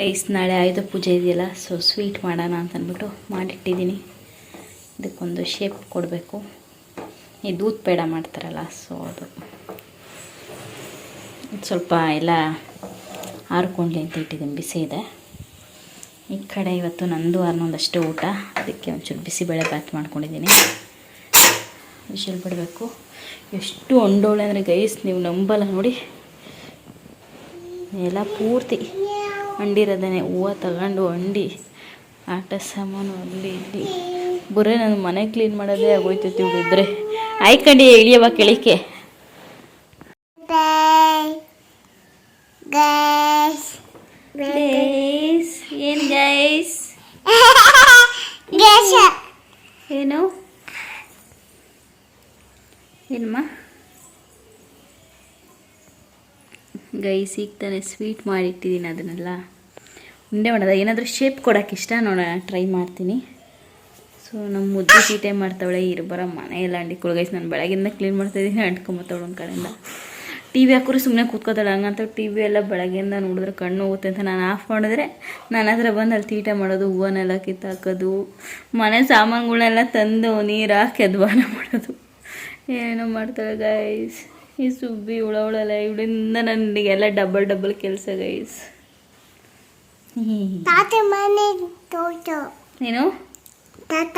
Rice ನಾಳೆ ಆಯುಧ ಪೂಜೆ ಇದೆಯಲ್ಲ ಸೊ ಸ್ವೀಟ್ ಮಾಡೋಣ ಅಂತ ಅಂದ್ಬಿಟ್ಟು ಮಾಡಿಟ್ಟಿದ್ದೀನಿ. ಇದಕ್ಕೊಂದು ಶೇಪ್ ಕೊಡಬೇಕು. ಈ ದೂತ್ ಪೇಡ ಮಾಡ್ತಾರಲ್ಲ ಸೊ ಅದು. ಸ್ವಲ್ಪ ಎಲ್ಲ ಆರ್ಕೊಂಡ್ಲಿ ಅಂತ ಇಟ್ಟಿದ್ದೀನಿ, ಬಿಸಿ ಇದೆ. ಈ ಕಡೆ ಇವತ್ತು ನಂದು ಅರ್ನೊಂದಷ್ಟು ಊಟ, ಅದಕ್ಕೆ ಒಂಚೂರು ಬಿಸಿಬೇಳೆ ಬಾತ್ ಮಾಡ್ಕೊಂಡಿದ್ದೀನಿ. ವಿಷಲ್ ಬಿಡಬೇಕು. ಎಷ್ಟು ಒಂಡೋಳೆ ಅಂದರೆ ಗೈಸ್ ನೀವು ನಂಬಲ್ಲ ನೋಡಿ. ಎಲ್ಲ ಪೂರ್ತಿ. ಅಂಡಿರೋದೇ ಹೂವು ತಗೊಂಡು ಅಂಡಿ ಆಟ ಸಾಮಾನು ಅಲ್ಲಿ ಇಲ್ಲಿ. ಬರೀ ನನ್ನ ಮನೆ ಕ್ಲೀನ್ ಮಾಡೋದೇ ಆಗೋಯ್ತೈತಿ ಇವ್ರಿದ್ರೆ ಆಯ್ಕಂಡಿ ಇಳಿಯವ ಕೇಳಿಕೆ ಏನು ಗೈಸ್. ಏನು? ಏನಮ್ಮ? ಗೈಸ್ ಈಗ ತಾನೇ ಸ್ವೀಟ್ ಮಾಡಿಟ್ಟಿದ್ದೀನಿ ಅದನ್ನೆಲ್ಲ. ಉಂಡೆ ಮಾಡೋದ? ಏನಾದರೂ ಶೇಪ್ ಕೊಡೋಕೆ ಇಷ್ಟ? ನೋಡೋಣ ಟ್ರೈ ಮಾಡ್ತೀನಿ. ಸೊ ನಮ್ಮ ಮುದ್ದೆ ತೀಟೆ ಮಾಡ್ತಾವಳೆ ಇರ್ಬರ ಮನೆ ಎಲ್ಲ ಅಂಡಿ ಗೈಸ್ ನಾನು ಬೆಳಗಿಂದ ಕ್ಲೀನ್ ಮಾಡ್ತಾಯಿದ್ದೀನಿ ಅಂಟ್ಕೊಂಬತ್ತವಳು ಒಂದು ಕಡೆಯಿಂದ. ಟಿ ವಿ ಹಾಕೋರು ಸುಮ್ಮನೆ ಕೂತ್ಕೋತಾಳೆ ಹಂಗಂತ ಟಿ ವಿ ಎಲ್ಲ ಬೆಳಗ್ಗೆಯಿಂದ ನೋಡಿದ್ರೆ ಕಣ್ಣು ಹೋಗುತ್ತೆ ಅಂತ ನಾನು ಆಫ್ ಮಾಡಿದ್ರೆ, ನಾನು ಹತ್ರ ಬಂದು ಅಲ್ಲಿ ತೀಟೆ ಮಾಡೋದು ಹೂವನ್ನೆಲ್ಲ ಕಿತ್ತಾಕೋದು, ಮನೆ ಸಾಮಾನುಗಳೆಲ್ಲ ತಂದು ನೀರು ಹಾಕಿ ಅದ್ವಾನ ಮಾಡೋದು. ಏನೋ ಮಾಡ್ತಾಳೆ ಗೈಸ್ ಈ ಸುಬ್ಬಿ, ಹುಳ ಹುಳಲ್ಲ ಇವಳಿಂದ ನನಗೆಲ್ಲ ಡಬಲ್ ಡಬಲ್ ಕೆಲಸ ಗೈಸ್ ತಾತ ಮನೆ ತೋಟು. ನೀನು? ತಾತ.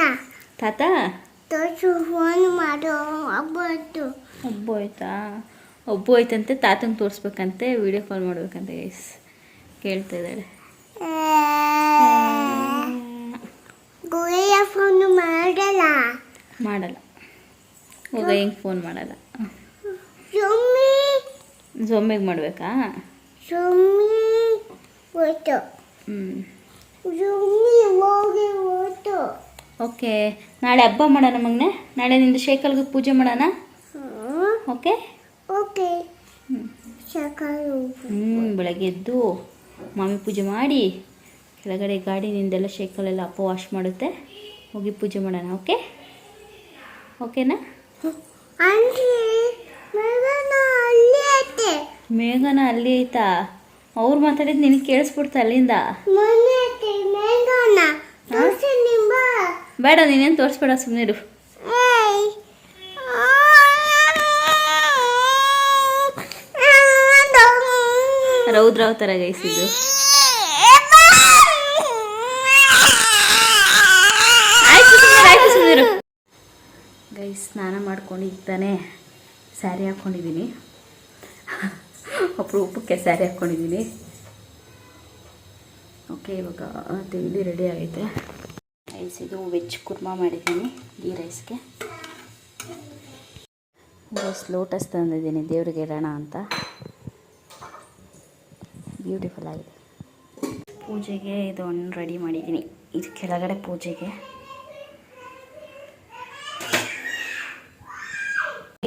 ತಾತ? ತೋಚು ಫೋನ್ ಮಾಡು ಆಯ್ತು. ಒಬ್ಬ ಆಯ್ತಾ? ಒಬ್ಬ ಆಯ್ತಂತೆ ತಾತನ ತೋರಿಸ್ಬೇಕಂತೆ ವಿಡಿಯೋ ಕಾಲ್ ಮಾಡ್ಬೇಕಂತೆ ಗೈಸ್ ಕೇಳ್ತಾ ಇದ್ದಾಳೆ. ಗುಳಿಯ ಫೋನ್ ಮಾಡಲ್ಲ. ಮಾಡಲ್ಲ. ಹೋಗ ಹೆಂಗೆ ಫೋನ್ ಮಾಡಲ್ಲ? ಜೊಮ್ಮೆಗೆ ಮಾಡಬೇಕಾ? ಸುಮ್ಮಿ ಹೋಯ್ತು. ಓಕೆ. ನಾಳೆ ಹಬ್ಬ ಮಾಡೋಣ ಮಗನೆ? ನಾಳೆ ನಿಂದು ಶೇಖಲ್ಗೆ ಪೂಜೆ ಮಾಡೋಣ? ಓಕೆ? ಓಕೆ. ಹ್ಞೂ ಬೆಳಗ್ಗೆ ಎದ್ದು ಮಾಮಿ ಪೂಜೆ ಮಾಡಿ ಕೆಳಗಡೆ ಗಾಡಿ ನಿಂದೆಲ್ಲ ಶೇಕಲೆಲ್ಲ ಅಪ್ಪ ವಾಶ್ ಮಾಡುತ್ತೆ. ಹೋಗಿ ಪೂಜೆ ಮಾಡೋಣ ಓಕೆ? ಓಕೆನಾ? ಮೇಘನ ಅಲ್ಲಿ ಐತಾ? ಅವ್ರು ಮಾತಾಡಿದ್ದು ನಿನಗೆ ಕೇಳಿಸ್ಬಿಡ್ತಾ ಅಲ್ಲಿಂದ? ಬೇಡ ನೀನೇನು ತೋರಿಸ್ಬೇಡ ಸುಮ್ಮನಿರು ಇರು. ರೌದ್ರಾವ್ ಥರ ಗೈಸಿದ್ದು. ಗೈ ಸ್ನಾನ ಮಾಡ್ಕೊಂಡು ಈಗ ತಾನೇ ಸ್ಯಾರಿ ಹಾಕ್ಕೊಂಡಿದ್ದೀನಿ ಅಪರೂಪಕ್ಕೆ ಸ್ಯಾರಿ ಹಾಕ್ಕೊಂಡಿದ್ದೀನಿ ಓಕೆ, ಇವಾಗ ತಿಂಡಿ ರೆಡಿ ಆಗೈತೆ. ರೈಸ್ ಇದು ವೆಜ್ ಕುರ್ಮಾ ಮಾಡಿದ್ದೀನಿ, ಈ ರೈಸ್ಗೆ ರೈಸ್ ಲೋಟಸ್ ತಂದಿದ್ದೀನಿ, ದೇವ್ರಿಗೆ ಇಡೋಣ ಅಂತ. ಬ್ಯೂಟಿಫುಲ್ ಆಗಿದೆ. ಪೂಜೆಗೆ ಇದು ಹಣ್ಣು ರೆಡಿ ಮಾಡಿದ್ದೀನಿ, ಇದು ಕೆಳಗಡೆ ಪೂಜೆಗೆ.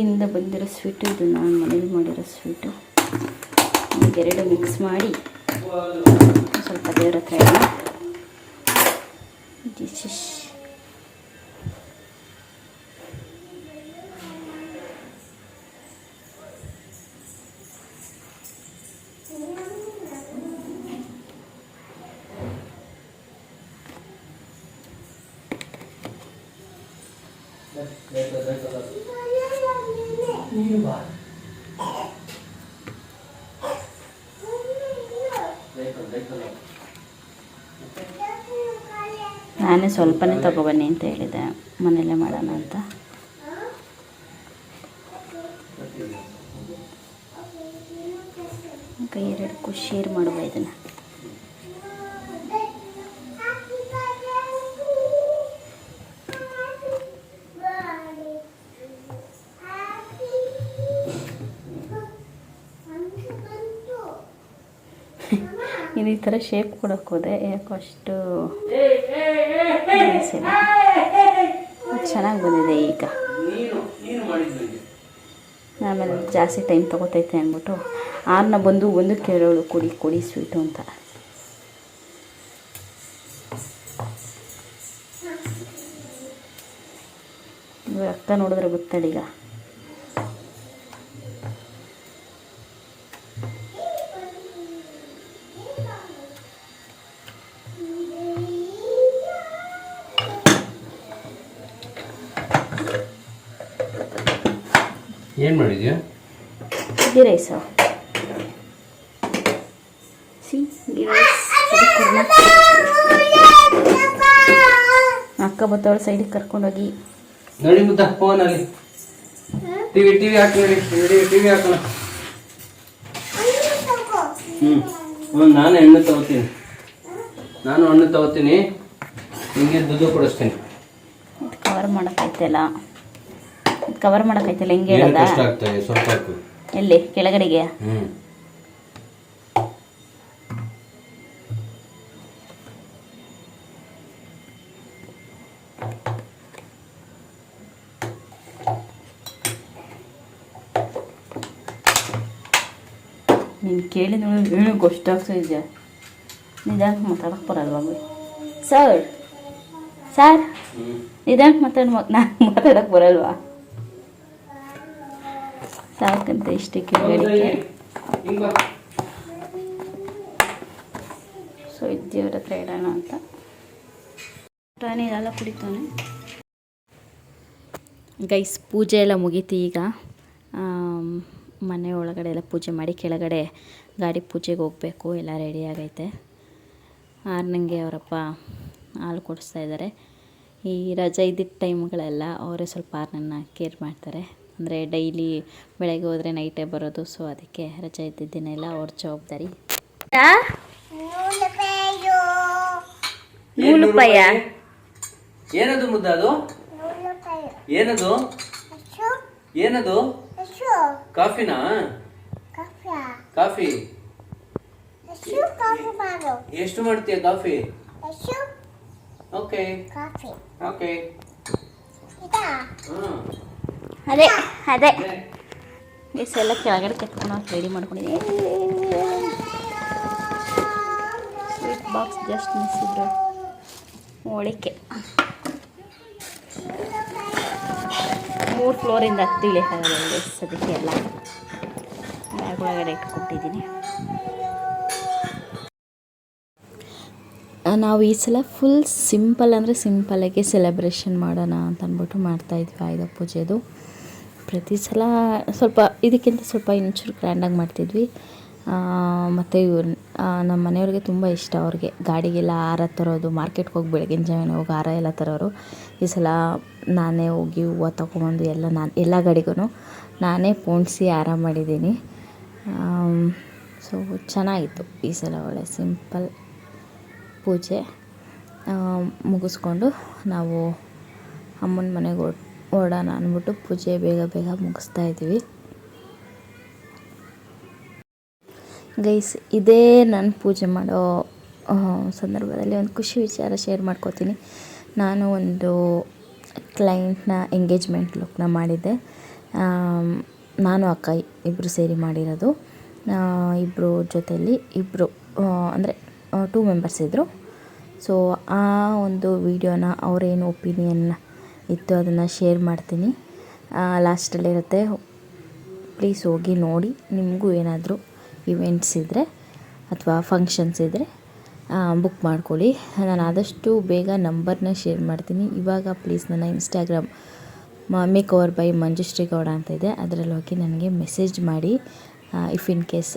ಇಂದ ಬಂದಿರೋ ಸ್ವೀಟು ಇದು ನಾನು ಮನೇಲಿ ಮಾಡಿರೋ ಸ್ವೀಟು ಎರಡು ಮಿಕ್ಸ್ ಮಾಡಿ ಸ್ವಲ್ಪ ದೇವ್ರ ಹತ್ರ ನಾನೇ ಸ್ವಲ್ಪನೇ ತಗೊಬನ್ನಿ ಅಂತ ಹೇಳಿದೆ. ಮನೆಯಲ್ಲೇ ಮಾಡೋಣ ಅಂತ. ಕೈ ಎರಡಕ್ಕೂ ಶೇರ್ ಮಾಡುವ ಇದನ್ನು. ಇದು ಈ ಥರ ಶೇಪ್ ಕೊಡೋಕ್ಕೋದೆ ಯಾಕೋ ಅಷ್ಟು ಚೆನ್ನಾಗಿ ಬಂದಿದೆ ಈಗ. ಆಮೇಲೆ ಜಾಸ್ತಿ ಟೈಮ್ ತೊಗೋತೈತೆ ಅಂದ್ಬಿಟ್ಟು ಆರನ್ನ ಬಂದು ಒಂದು ಕೇಳೋಳು ಕೊಡಿ ಕೊಡಿ ಸ್ವೀಟು ಅಂತ. ಅಕ್ಕ ನೋಡಿದ್ರೆ ಗೊತ್ತಡೀಗ ರೈಸು ಸಿ ಗೀ ರೈಸ್ ಅಕ್ಕ ಬತ್ತವಳು ಸೈಡಿಗೆ ಕರ್ಕೊಂಡೋಗಿ ನೋಡಿ ಮುದ್ದ ಫೋನಲ್ಲಿ ಟಿವಿ ಟಿವಿ ಹಾಕಿ ನೋಡಿ ಟಿವಿ ಟಿವಿ ಹಾಕೋಣ. ಹ್ಞೂ ಹ್ಞೂ ನಾನು ಹಣ್ಣು ತಗೋತೀನಿ. ನಾನು ಹಣ್ಣು ತಗೋತೀನಿ. ನಿಮಗೆ ದುಡ್ಡು ಕೊಡಿಸ್ತೀನಿ. ಕವರ್ ಮಾಡೋಕ್ಕೈತಲ್ಲ ಕವರ್ ಮಾಡೋಕ್ಕೈತಲ್ಲ ಹೆಂಗೆ ಹೇಳೋದ? ಸ್ವಲ್ಪ ಎಲ್ಲಿ? ಕೆಳಗಡೆಗೆ? ನೀನು ಕೇಳಿ ನೋಡಿ ಏನು ಗೊತ್ತಾಗ್ತಾ ಇದೆಯಾ? ನಿಧಾನಕ್ಕೆ ಮಾತಾಡೋಕೆ ಬರಲ್ವಾ ಸರ್ ಸರ್ ನಿಧಾನಕ್ಕೆ ಮಾತಾಡ ನಾನು ಮಾತಾಡೋಕೆ ಬರಲ್ವಾ? ಸಾಕಂತ ಇಷ್ಟಕ್ಕೆ ಬೆಳಿಗ್ಗೆ. ಸೊ ಇದ್ದೇವ್ರ ಹತ್ರ ಇಡೋಣ ಅಂತ. ಟಾನಿ ಎಲ್ಲ ಕುಡಿತಾನೆ. ಗೈಸ್ ಪೂಜೆ ಎಲ್ಲ ಮುಗೀತು ಈಗ. ಮನೆ ಒಳಗಡೆ ಎಲ್ಲ ಪೂಜೆ ಮಾಡಿ ಕೆಳಗಡೆ ಗಾಡಿ ಪೂಜೆಗೆ ಹೋಗಬೇಕು. ಎಲ್ಲ ರೆಡಿ ಆಗೈತೆ. ಆರ್ನಂಗೆ ಅವರಪ್ಪ ಹಾಲು ಕೊಡಿಸ್ತಾ ಇದ್ದಾರೆ. ಈ ರಜೆ ಇದ್ದಿದ್ದ ಟೈಮ್ಗಳೆಲ್ಲ ಅವರೇ ಸ್ವಲ್ಪ ಆರ್ನನ್ನು ಕೇರ್ ಮಾಡ್ತಾರೆ. ಅಂದರೆ ಡೈಲಿ ಬೆಳಗ್ಗೆ ಹೋದರೆ ನೈಟೇ ಬರೋದು. ಸೊ ಅದಕ್ಕೆ ರಜೆ ಇದ್ದಿದ್ದ ದಿನ ಎಲ್ಲ ಅವ್ರ ಜವಾಬ್ದಾರಿ. ಏನದು ಮುದ್ದ ಅದು? ಏನದು? ಏನದು? ಕಾಫಿನಾ? ಕಾಫಿ. ಎಷ್ಟು ಮಾಡ್ತೀಯ ಕಾಫಿ? ಓಕೆ ಓಕೆ ಹಾಂ ಅದೇ ಅದೇ. ಮಿಸ್ ಎಲ್ಲ ಕೆಳಗಡೆ ಕೆತ್ಕೊಂಡು ರೆಡಿ ಮಾಡ್ಕೊಂಡಿದ್ದೀನಿ. ಸ್ವೀಟ್ ಬಾಕ್ಸ್ ಜಸ್ಟ್ ಮಿಸ್ ಇದ್ರು ಹೋಳಿಕೆ. ಮೂರು ಫ್ಲೋರಿಂದ ಹತ್ತಿ ಇಳಿಯಕ್ಕಾಗಲ್ಲ ಸದ್ಯಕ್ಕೆ ಎಲ್ಲ. ಬ್ಯಾಗ್ ಒಳಗಡೆ ಇಟ್ಕೊಟ್ಟಿದ್ದೀನಿ. ನಾವು ಈ ಸಲ ಫುಲ್ ಸಿಂಪಲ್ ಅಂದರೆ ಸಿಂಪಲಾಗಿ ಸೆಲೆಬ್ರೇಷನ್ ಮಾಡೋಣ ಅಂತ ಅಂದ್ಬಿಟ್ಟು ಮಾಡ್ತಾಯಿದ್ವಿ ಆಯುಧ ಪೂಜೆದು. ಪ್ರತಿ ಸಲ ಸ್ವಲ್ಪ ಇದಕ್ಕಿಂತ ಸ್ವಲ್ಪ ಇನ್ನೊಂಚೂರು ಗ್ರ್ಯಾಂಡಾಗಿ ಮಾಡ್ತಿದ್ವಿ. ಮತ್ತು ಇವ್ರ ನಮ್ಮ ಮನೆಯವ್ರಿಗೆ ತುಂಬ ಇಷ್ಟ ಅವ್ರಿಗೆ. ಗಾಡಿಗೆಲ್ಲ ಹಾರ ತರೋದು ಮಾರ್ಕೆಟ್ಗೆ ಹೋಗಿ ಬೆಳಗಿನ ಜಾವನೇ ಹೋಗಿ ಹಾರ ಎಲ್ಲ ತರೋರು. ಈ ಸಲ ನಾನೇ ಹೋಗಿ ಹೂವು ತೊಗೊಂಬಂದು ಎಲ್ಲ ನಾನು, ಎಲ್ಲ ಗಾಡಿಗೂ ನಾನೇ ಪೋಣಿಸಿ ಹಾರ ಮಾಡಿದ್ದೀನಿ. ಸೊ ಚೆನ್ನಾಗಿತ್ತು ಈ ಸಲ ಒಳ್ಳೆ ಸಿಂಪಲ್ ಪೂಜೆ ಮುಗಿಸ್ಕೊಂಡು ನಾವು ಅಮ್ಮನ ಮನೆಗೆ ಓಡ್, ಓಡೋಣ ಅಂದ್ಬಿಟ್ಟು ಪೂಜೆ ಬೇಗ ಬೇಗ ಮುಗಿಸ್ತಾ ಇದ್ದೀವಿ. ಗೈಸ್, ಇದೇ ನಾನು ಪೂಜೆ ಮಾಡೋ ಸಂದರ್ಭದಲ್ಲಿ ಒಂದು ಖುಷಿ ವಿಚಾರ ಶೇರ್ ಮಾಡ್ಕೋತೀನಿ. ನಾನು ಒಂದು ಕ್ಲೈಂಟ್ನ ಎಂಗೇಜ್ಮೆಂಟ್ ಲುಕ್ನ ಮಾಡಿದ್ದೆ. ನಾನು, ಅಕ್ಕ ಇಬ್ಬರು ಸೇರಿ ಮಾಡಿರೋದು. ಇಬ್ಬರು ಜೊತೆಯಲ್ಲಿ ಇಬ್ಬರು ಅಂದರೆ ಟೂ ಮೆಂಬರ್ಸ್ ಇದ್ದರು ಸೊ ಆ ಒಂದು ವಿಡಿಯೋನ ಅವರೇನು ಒಪಿನಿಯನ್ ಇತ್ತು ಅದನ್ನು ಶೇರ್ ಮಾಡ್ತೀನಿ. ಲಾಸ್ಟಲ್ಲಿರುತ್ತೆ ಪ್ಲೀಸ್ ಹೋಗಿ ನೋಡಿ. ನಿಮಗೂ ಏನಾದರೂ ಇವೆಂಟ್ಸ್ ಇದ್ದರೆ ಅಥವಾ ಫಂಕ್ಷನ್ಸ್ ಇದ್ದರೆ ಬುಕ್ ಮಾಡ್ಕೊಳ್ಳಿ. ನಾನು ಆದಷ್ಟು ಬೇಗ ನಂಬರ್ನ ಶೇರ್ ಮಾಡ್ತೀನಿ. ಇವಾಗ ಪ್ಲೀಸ್ ನನ್ನ Instagram make over by Manjushree Gowda ಅಂತ ಇದೆ. ಅದರಲ್ಲಿ ಹೋಗಿ ನನಗೆ ಮೆಸೇಜ್ ಮಾಡಿ. ಇಫ್ ಇನ್ ಕೇಸ್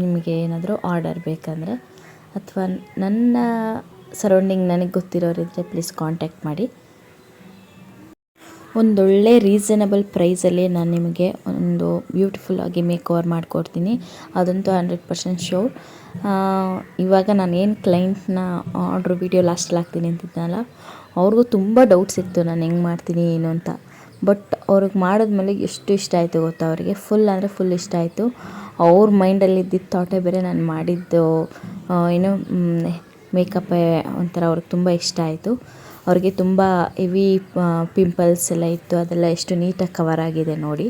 ನಿಮಗೆ ಏನಾದರೂ ಆರ್ಡರ್ ಬೇಕಂದರೆ. ಅಥವಾ ನನ್ನ ಸರೌಂಡಿಂಗ್ ನನಗೆ ಗೊತ್ತಿರೋರಿದ್ದರೆ ಪ್ಲೀಸ್ ಕಾಂಟ್ಯಾಕ್ಟ್ ಮಾಡಿ. ಒಂದೊಳ್ಳೆ ರೀಸನಬಲ್ ಪ್ರೈಸಲ್ಲಿ ನಾನು ನಿಮಗೆ ಒಂದು ಬ್ಯೂಟಿಫುಲ್ ಆಗಿ ಮೇಕ್ ಓವರ್ ಮಾಡಿಕೊಡ್ತೀನಿ. ಅದಂತೂ ಹಂಡ್ರೆಡ್ ಪರ್ಸೆಂಟ್ ಶೋರ್ ಇವಾಗ ನಾನು ಏನು ಕ್ಲೈಂಟ್ನ ಆರ್ಡ್ರ್ ವೀಡಿಯೋ ಲಾಸ್ಟಲ್ಲಿ ಹಾಕ್ತೀನಿ ಅಂತಿದ್ದೆನಲ್ಲ ಅವ್ರಿಗೂ ತುಂಬ ಡೌಟ್ಸ್ ಇತ್ತು ನಾನು ಹೆಂಗೆ ಮಾಡ್ತೀನಿ, ಏನು ಅಂತ. ಬಟ್ ಅವ್ರಿಗೆ ಮಾಡಿದ್ಮೇಲೆ ಎಷ್ಟು ಇಷ್ಟ ಆಯಿತು ಗೊತ್ತಾ ಅವರಿಗೆ? ಫುಲ್ ಅಂದರೆ ಫುಲ್ ಇಷ್ಟ ಆಯಿತು. ಅವ್ರ ಮೈಂಡಲ್ಲಿ ಇದ್ದಿದ್ದ ಥಾಟೇ ಬೇರೆ ನಾನು ಮಾಡಿದ್ದು. ಏನು ಮೇಕಪ್ಪೇ ಒಂಥರ ಅವ್ರಿಗೆ ತುಂಬ ಇಷ್ಟ ಆಯಿತು. ಅವ್ರಿಗೆ ತುಂಬ ಹೆವಿ ಪಿಂಪಲ್ಸ್ ಎಲ್ಲ ಇತ್ತು. ಅದೆಲ್ಲ ಎಷ್ಟು ನೀಟಾಗಿ ಕವರ್ ಆಗಿದೆ ನೋಡಿ.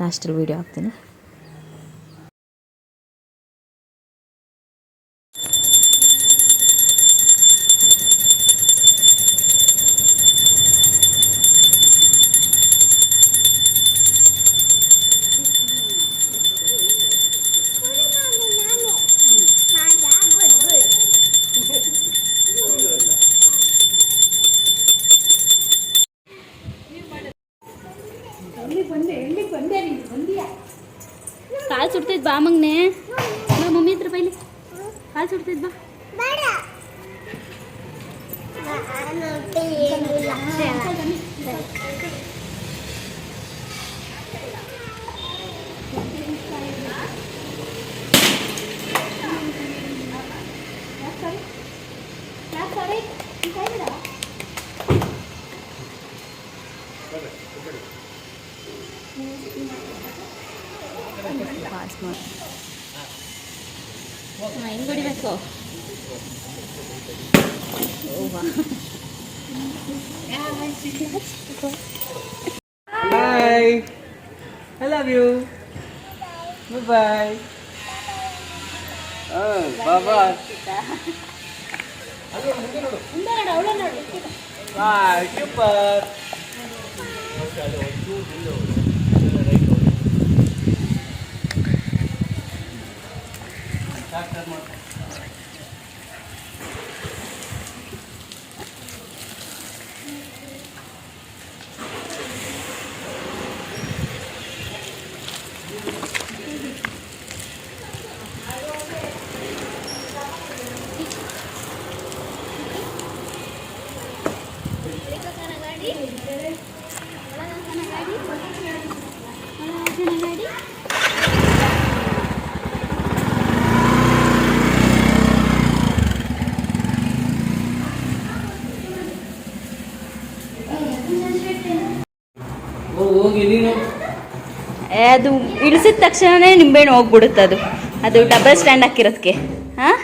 ಲಾಸ್ಟಲ್ಲಿ ವೀಡಿಯೋ ಹಾಕ್ತೀನಿ. ನೋಡು ನಾಡ ಅವಳು ನಾಡು ಆ ಸೂಪರ್ ದೂರು ಡಾಕ್ಟರ್ ಮಾಡೋದು ಅದು ಇಳಿಸಿದ ತಕ್ಷಣನೇ ನಿಂಬೆಹಣ್ಣು ಹೋಗ್ಬಿಡುತ್ತೆ ಅದು. ಅದು ಡಬಲ್ ಸ್ಟ್ಯಾಂಡ್ ಹಾಕಿರೋದಕ್ಕೆ ಹಾಂ?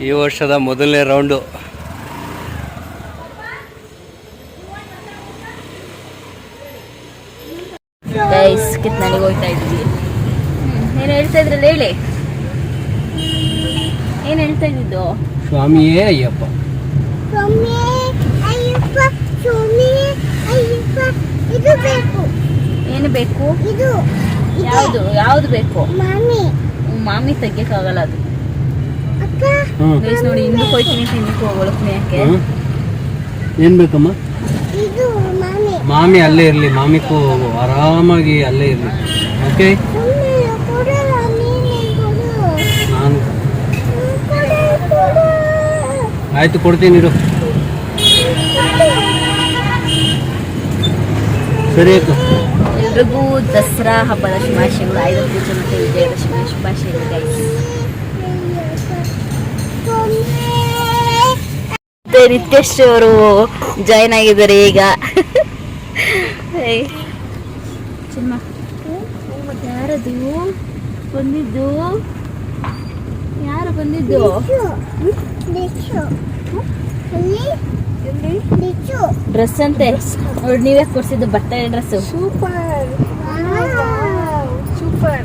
ಈ ವರ್ಷದ ಮೊದಲನೇ ರೌಂಡು ಗೈಸ್ ಕಿತ್ನಾಳಿಗೆ ಹೋಗ್ತಾ ಇದ್ವಿ ಏನು ಹೇಳ್ತಾ ಇದ್ರಲ್ಲ ಹೇಳಿ ಏನು ಇದ್ದಿದ್ದು ಸ್ವಾಮಿಯೇ ಅಯ್ಯಪ್ಪ. ಸ್ವಾಮಿ ಅಯ್ಯಪ್ಪ ಸ್ವಾಮಿ ಅಯ್ಯಪ್ಪ ಇದು ಬೇಕು. ಏನು ಬೇಕು? ಇದು ಯಾವ್ದು ಯಾವುದು ಯಾವುದು ಬೇಕು? ಮಾಮಿ. ಮಾಮಿ ತೆಗಿಯಕ್ಕಾಗಲ್ಲ ಅದು. ಗೈಸ್ ನೋಡಿ ಇನ್ನು ಹೋಯ್ತೀನಿ ತಿನ್ನಕ್ಕೆ ಹೋಗೋಳು ಕುಣಿಯಕ್ಕೆ ಏನು ಬೇಕಮ್ಮ? ಇದು ಮಾಮಿ. ಮಾಮಿ ಅಲ್ಲೇ ಇರಲಿ ಮಾಮಿ ಕೂ ಆರಾಮಾಗಿ ಅಲ್ಲೇ ಇರಲಿ. ಓಕೆ ಸುಮ್ಮನೆ ಕೊಡಲ್ಲ ನೀನೇ ಕೊಡು ನಾನು ಕೊಡು ಕೊಡು ಆಯ್ತು ಕೊಡ್ತೀನಿ ಇರು. ಸರಿ ಆಯ್ತು. ಎಲ್ರಿಗೂ ದಸರಾ ಹಬ್ಬದ ಶುಭಾಶಯಗಳು. ಆಯುಧ ಪೂಜೆ ಮತ್ತು ವಿಜಯದಶಮಿ ಶುಭಾಶಯಗಳು ಮತ್ತೆ ನಿತ್ಯಶ್ ಅವರು ಜಾಯ್ನ್ ಆಗಿದ್ದಾರೆ ಈಗ. ಚಿನ್ನ ಯಾರದು? ಬಂದಿದ್ದು? ಯಾರು ಬಂದಿದ್ದು? ಡ್ರೆಸ್ ಅಂತೆ. ನೋಡಿ ನೀವೇ ಕೊಡ್ಸಿದ್ದು ಬಟ್ಟೆ ಡ್ರೆಸ್ ಸೂಪರ್. ಸೂಪರ್.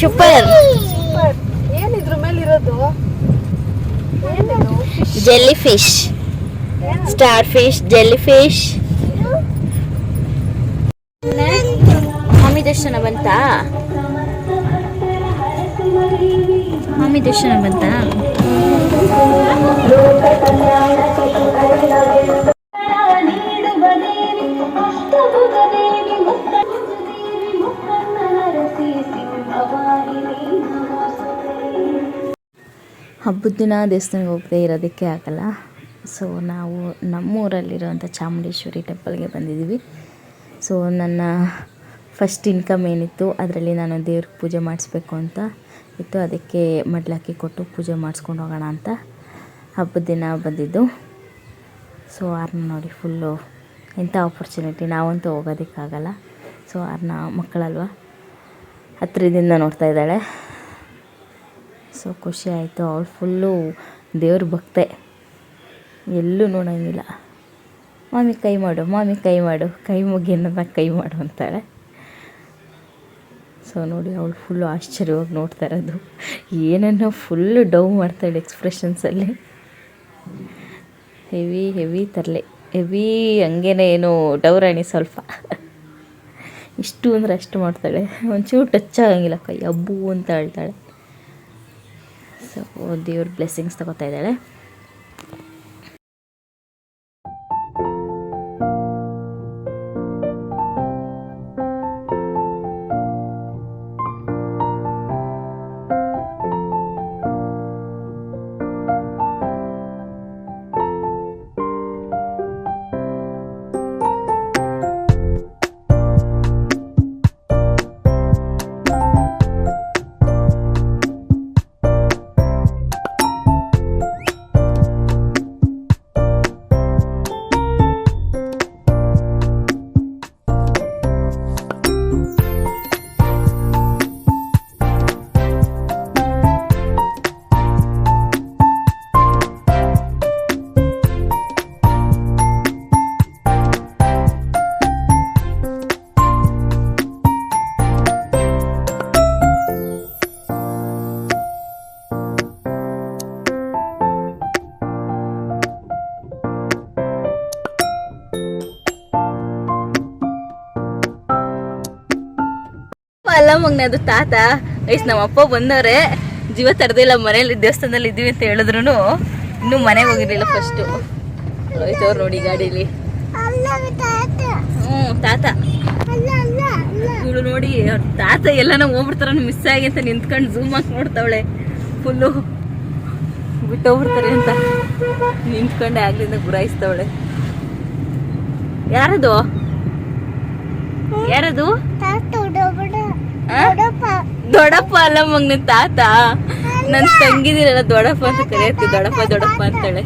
ಸೂಪರ್. ಏನಿದ್ರ ಮೇಲೆ ಇರೋದು jelly fish. Starfish jellyfish. Mummy ದರ್ಶನ ಬಂತಾ? ಮಮ್ಮಿ ದರ್ಶನ ಬಂತಾ ಹಬ್ಬದ ದಿನ ದೇವಸ್ಥಾನಕ್ಕೆ ಹೋಗದೆ ಇರೋದಕ್ಕೆ ಆಗಲ್ಲ. ಸೊ ನಾವು ನಮ್ಮೂರಲ್ಲಿರೋಂಥ ಚಾಮುಂಡೇಶ್ವರಿ ಟೆಂಪಲ್ಗೆ ಬಂದಿದ್ದೀವಿ. ಸೊ ನನ್ನ ಫಸ್ಟ್ ಇನ್ಕಮ್ ಏನಿತ್ತು, ಅದರಲ್ಲಿ ನಾನು ದೇವ್ರಿಗೆ ಪೂಜೆ ಮಾಡಿಸ್ಬೇಕು ಅಂತ ಇತ್ತು. ಅದಕ್ಕೆ ಮಡ್ಲಾಕಿ ಕೊಟ್ಟು ಪೂಜೆ ಮಾಡಿಸ್ಕೊಂಡು ಹೋಗೋಣ ಅಂತ ಹಬ್ಬದ ದಿನ ಬಂದಿದ್ದು. ಸೊ ಆರ್ನ ನೋಡಿ ಫುಲ್ಲು ಎಂಥ ಆಪರ್ಚುನಿಟಿ ನಾವಂತೂ ಹೋಗೋದಕ್ಕಾಗಲ್ಲ. ಸೊ ಆರ್ನ ಮಕ್ಕಳಲ್ವ? ಹತ್ತಿರದಿಂದ ನೋಡ್ತಾ ಇದ್ದಾಳೆ. ಸೊ ಖುಷಿ ಆಯಿತು. ಅವಳು ಫುಲ್ಲು ದೇವ್ರ ಭಕ್ತೆ. ಎಲ್ಲೂ ನೋಡೋಂಗಿಲ್ಲ. ಮಾಮಿ ಕೈ ಮಾಡು, ಮಾಮಿ ಕೈ ಮಾಡು, ಕೈ ಮುಗಿಯನ್ನ ಕೈ ಮಾಡು ಅಂತಾಳೆ. ಸೊ ನೋಡಿ ಅವಳು ಫುಲ್ಲು ಆಶ್ಚರ್ಯವಾಗಿ ನೋಡ್ತಾ ಇರೋದು. ಏನನ್ನೋ ಫುಲ್ಲು ಡವ್ ಮಾಡ್ತಾಳೆ ಎಕ್ಸ್ಪ್ರೆಷನ್ಸಲ್ಲಿ ಹೆವಿ ಹೆವಿ ತರಲೆ. ಹೆವಿ ಹಂಗೇನೆ ಏನು ಡೌರಾಣಿ ಸ್ವಲ್ಪ. ಇಷ್ಟು ಅಂದರೆ ಅಷ್ಟು ಮಾಡ್ತಾಳೆ. ಒಂಚೂರು ಟಚ್ ಆಗಂಗಿಲ್ಲ ಕೈ ಹಬ್ಬು ಅಂತ ಹೇಳ್ತಾಳೆ ಸೊ ದೇವ್ರ ಬ್ಲೆಸ್ಸಿಂಗ್ಸ್ ತಗೋತಾ ಇದ್ದಾಳೆ. ಅದು ತಾತ. ಐಸ್ ನಮ್ಮಪ್ಪ ಬಂದವ್ರೆ. ಜೀವ ತರದಿಲ್ಲ ಮನೇಲಿ ದೇವಸ್ಥಾನದಲ್ಲಿ ಇದ್ದೀವಿ ಅಂತ ಹೇಳಿದ್ರು ಇನ್ನೂ ಮನೆಗೆ ಹೋಗಿರ್ಲಿಲ್ಲ ಫಸ್ಟು ಹೋಯ್ತವ್ರು ನೋಡಿ ಗಾಡೀಲಿ. ಹ್ಮ್ ತಾತ. ಹ್ಞೂ ತಾತ ಇವಳು ನೋಡಿ ಅವ್ರ ತಾತ ಎಲ್ಲಾನ ಹೋಗ್ಬಿಡ್ತಾರ ಮಿಸ್ ಆಗಿ ಅಂತ ನಿಂತ್ಕೊಂಡು ಝೂಮ್ ಹಾಕಿ ನೋಡ್ತಾವಳೆ. ಫುಲ್ಲು ಬಿಟ್ಟೋಗ್ಬಿಡ್ತಾರೆ ಅಂತ. ನಿಂತ್ಕೊಂಡೆ ಆಗ್ಲಿಂದ ಗುರಾಯಿಸ್ತಾವಳೆ. ಯಾರದು? ಯಾರದು? ದೊಡ್ಡಪ್ಪ. ಅಲ್ಲ ಮಗ್ನ ತಾತ? ನನ್ ತಂಗಿದಿರಲ್ಲ ದೊಡಪ್ಪ ಅಂತ ಕರೆಯುತ್ತೆ. ದೊಡಪ್ಪ ದೊಡಪ್ಪ ಅಂತೇಳಿ.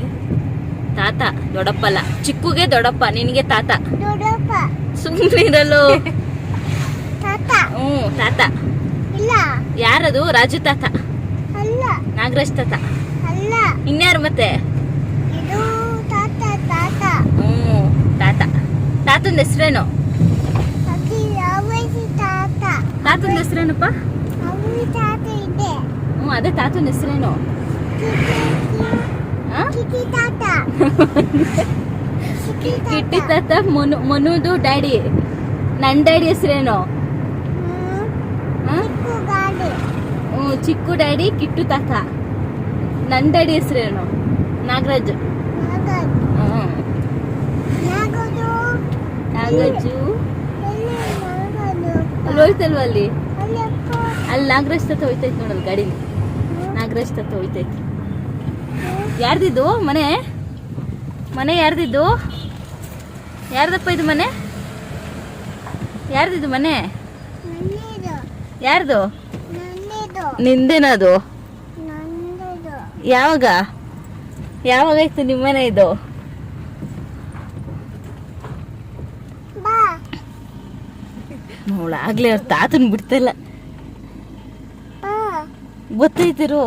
ತಾತ ದೊಡಪ್ಪ ಅಲ್ಲ. ಚಿಕ್ಕುಗೆ ದೊಡ್ಡಪ್ಪ ನಿನಗೆ ತಾತ. ಸುಮ್ಮನೆ ಇರಲು. ತಾತ. ಹ್ಞೂ ತಾತ. ಯಾರದು? ರಾಜು ತಾತ. ನಾಗರಾಜ್ ತಾತ. ಇನ್ಯಾರು ಮತ್ತೆ? ಹ್ಮ್ ತಾತ ತಾತ. ಹ್ಞೂ ತಾತ. ತಾತಂದ ಹೆಸ್ರೇನು ಅಕ್ಕಿ ಅವಧಿ ತಾತ ಹೆಸರೇನಪ್ಪ ಹ್ಞೂ ಅದೇ ತಾತನ ಹೆಸರೇನು? ಕಿಟ್ಟಿ ತಾತ. ಮನು ಮನುದು ಡ್ಯಾಡಿ. ನನ್ನ ಡ್ಯಾಡಿ ಹೆಸರೇನು? ಹ್ಞೂ ಚಿಕ್ಕು ಡ್ಯಾಡಿ ಕಿಟ್ಟು ತಾತ. ನನ್ನ ಡ್ಯಾಡಿ ಹೆಸ್ರೇನು? ನಾಗರಾಜ್. ಹ್ಞೂ ನಾಗರಾಜು ಅಲ್ಲಿ ಹೋಯ್ತಲ್ವ ಅಲ್ಲಿ? ಅಲ್ಲಿ ನಾಗರಾಜ್ ತತ್ತ ಹೋಯ್ತೈತೆ ನೋಡಲ್ ಗಾಡೀಲಿ. ನಾಗರಾಜ್ ತತ್ತ ಹೋಯ್ತೈತೆ. ಯಾರ್ದಿದ್ದು? ಮನೆ? ಮನೆ ಯಾರ್ದಿದ್ದು? ಯಾರ್ದಪ್ಪ ಇದು ಮನೆ? ಯಾರ್ದಿದ್ದು ಮನೆ? ಯಾರ್ದು? ನಿಂದೇನದು? ಯಾವಾಗ? ಯಾವಾಗ ಯಾವಾಗಾಯ್ತು ನಿಮ್ಮ ಮನೆ ಇದು ಬಾ ನೋಡ ಆಗ್ಲೇ ಅವ್ರ ತಾತನ್ ಬಿಡ್ತಲ್ಲ ಗೊತ್ತೈತಿರು.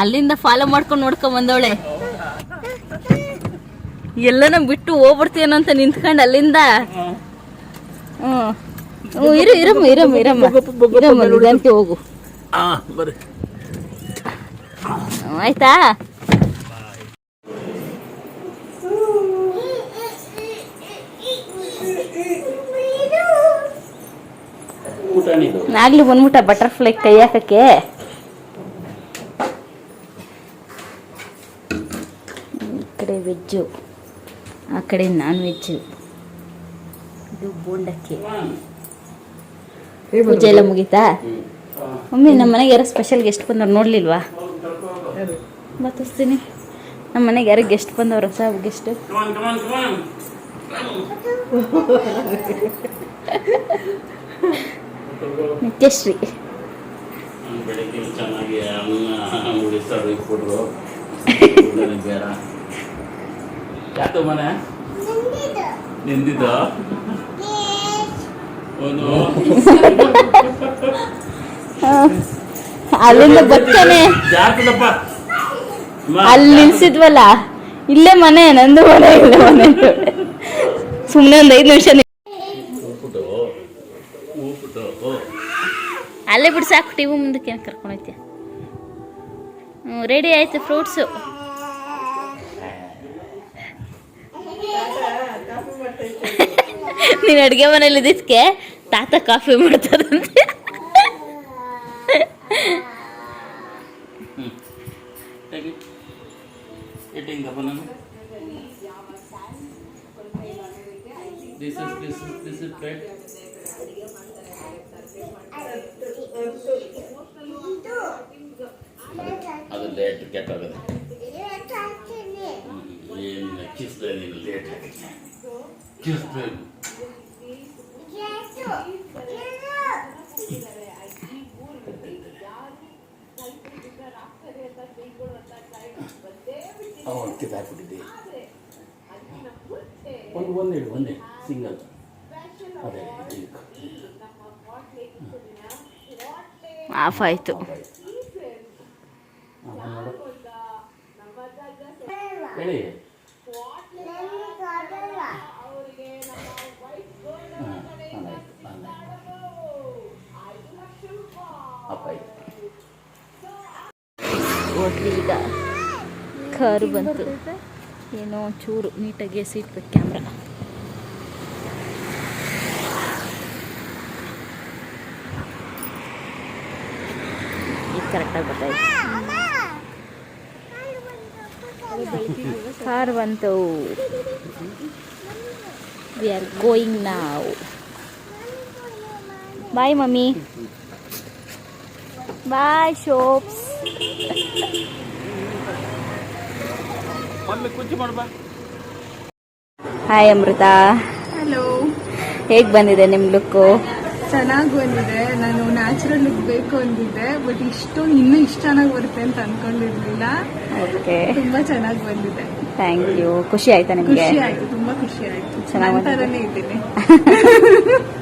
ಅಲ್ಲಿಂದ ಫಾಲೋ ಮಾಡ್ಕೊಂಡು ನೋಡ್ಕೊಂಡ್ ಬಂದವಳೆ. ಎಲ್ಲನ ಬಿಟ್ಟು ಹೋಗ್ಬಿಡ್ತೀನೋ ಅಂತ ನಿಂತ್ಕೊಂಡು ಅಲ್ಲಿಂದ. ಹ್ಞೂ ಇರು ಇರಮ್ಮ ಇರಮ್ಮ ಇರಮ್ಮ. ಇರಮ್ಮ ಹೋಗು. ಆಯ್ತಾ? ಆಗ್ಲಿ ಬಂದ್ಬಿಟ್ಟ ಬಟರ್ಫ್ಲೈ ಕೈ ಹಾಕಕ್ಕೆ. ಈ ಕಡೆ ವೆಜ್ಜು ಆ ಕಡೆ ನಾನ್ ವೆಜ್ಜು ಇದು ಬೋಂಡಕ್ಕೆ. ಪೂಜೆ ಎಲ್ಲ ಮುಗೀತಾ? ಮಮ್ಮಿ ನಮ್ಮ ಮನೆಗೆ ಯಾರೋ ಸ್ಪೆಷಲ್ ಗೆಸ್ಟ್ ಬಂದವ್ರು ನೋಡ್ಲಿಲ್ವಾ? ಬತ್ತಿಸ್ತೀನಿ. ನಮ್ಮ ಮನೆಗೆ ಯಾರೋ ಗೆಸ್ಟ್ ಬಂದವ್ರು ಹೊಸ ಗೆಸ್ಟ್ ನಿತ್ಯಶ್ರೀ ಬೆಳಗ್ಗೆ ಚೆನ್ನಾಗಿ ಅನ್ನ ಉಳಿಸ್ತಾರೆ ಇಟ್ಬಿಟ್ರು. ಬೇಡ. ಯಾಕೆ ಮನೆ? ನಿಂದಿದ್ದ? ಅಲ್ಲಿಂದ ಬರ್ತಾನೆ. ಅಲ್ಲಿ ನಿಲ್ಸಿದ್ವಲ್ಲ ಇಲ್ಲೇ ಮನೆ ನಂದು ಮನೆ ಇಲ್ಲೇ ಮನೆ. ಸುಮ್ಮನೆ ಒಂದು ಐದು ನಿಮಿಷ ಅಲ್ಲೇ ಬಿಡು ಸಾಕು ಟಿವಿ ಮುಂದಕ್ಕೆ ಏನು ಕರ್ಕೊಂಡು ಹೋಯ್ತೀಯ ಹ್ಞೂ ರೆಡಿ ಆಯಿತು ಫ್ರೂಟ್ಸು ನೀನು ಅಡುಗೆ ಮನೇಲಿ ಇದ್ದಿದ್ದಕ್ಕೆ ತಾತ ಕಾಫಿ ಮಾಡ್ತಾರಂತೆ. This is, this this is this is this is plate ಅದು ಲೇಟ್ ಕೆಟ್ಟಾಗದೆ. ಏನು ಕಿಸ್ದೆ ನೀನು ಲೇಟ್ ಆಗಿದೆ ಕಿಸ್ದೆ Yes. Yes. ಅವನು ಕಿತ್ತಾಕ್ಬಿಟ್ಟಿದ್ದೆ ಒಂದು ಒಂದು ಸಿಂಗಲ್ ಅದೇ. ಆಫ್ ಆಯಿತು ಹೇಳಿ. ಕಾರು ಬಂತು. ಏನೋ ಚೂರು ನೀಟಾಗಿ ಎಸಿಟ್ಬೇಕು ಕ್ಯಾಮ್ರಾ. ಇದು ಕರೆಕ್ಟಾಗಿ ಬರ್ತಾಯಿದೆ ಕಾರ್ ಬಂತು ವಿ ಆರ್ ಗೋಯಿಂಗ್ ನಾವು bye mummy bye shops hi Amrutha hello ಹೇಗೆ ಬಂದಿದೆ ನಿಮ್ಮ ಲುಕ್ಕು ಚೆನ್ನಾಗಿ ಬಂದಿದೆ ನಾನು ನ್ಯಾಚುರಲ್ ಲುಕ್ ಬೇಕು ಅಂದಿದ್ದೆ ಬಟ್ ಇಷ್ಟು ಇನ್ನೂ ಇಷ್ಟು ಚೆನ್ನಾಗಿ ಬರುತ್ತೆ ಅಂತ ಅನ್ಕೊಂಡಿರ್ಲಿಲ್ಲ. ಓಕೆ ತುಂಬಾ ಚೆನ್ನಾಗಿ ಬಂದಿದೆ. ಥ್ಯಾಂಕ್ ಯು ಖುಷಿ ಆಯ್ತಾ ನಿಮಗೆ? ಖುಷಿ ಆಯ್ತು ತುಂಬಾ ಖುಷಿ ಆಯ್ತು. ಚೆನ್ನಾಗಿ. ಇದ್ದೀನಿ.